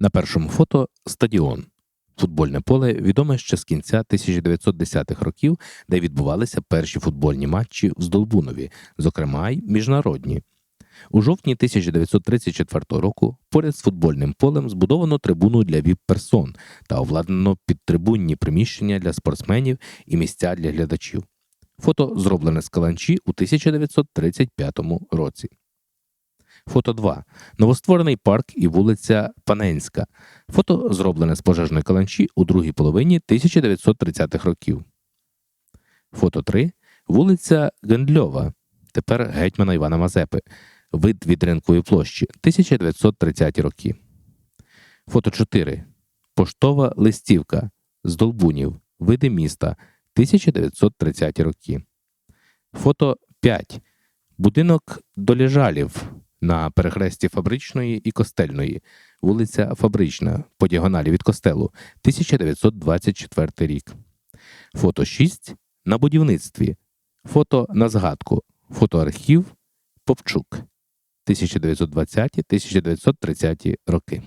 На першому фото стадіон. Футбольне поле відоме ще з кінця 1910-х років, де відбувалися перші футбольні матчі в Здолбунові, зокрема й міжнародні. У жовтні 1934 року поряд з футбольним полем збудовано трибуну для віп-персон та обладнано підтрибунні приміщення для спортсменів і місця для глядачів. Фото зроблене з каланчі у 1935 році. Фото 2. Новостворений парк і вулиця Паненська. Фото зроблене з пожежної каланчі у другій половині 1930-х років. Фото 3. Вулиця Гендльова. Тепер гетьмана Івана Мазепи. Вид від ринкової площі 1930 роки. Фото 4. Поштова листівка з Долбунів. Види міста 1930 роки. Фото 5. Будинок Доліжалів на перехресті Фабричної і Костельної, вулиця Фабрична, по діагоналі від костелу, 1924 рік. Фото 6. На будівництві. Фото на згадку. Фотоархів Попчук. 1920-1930 роки.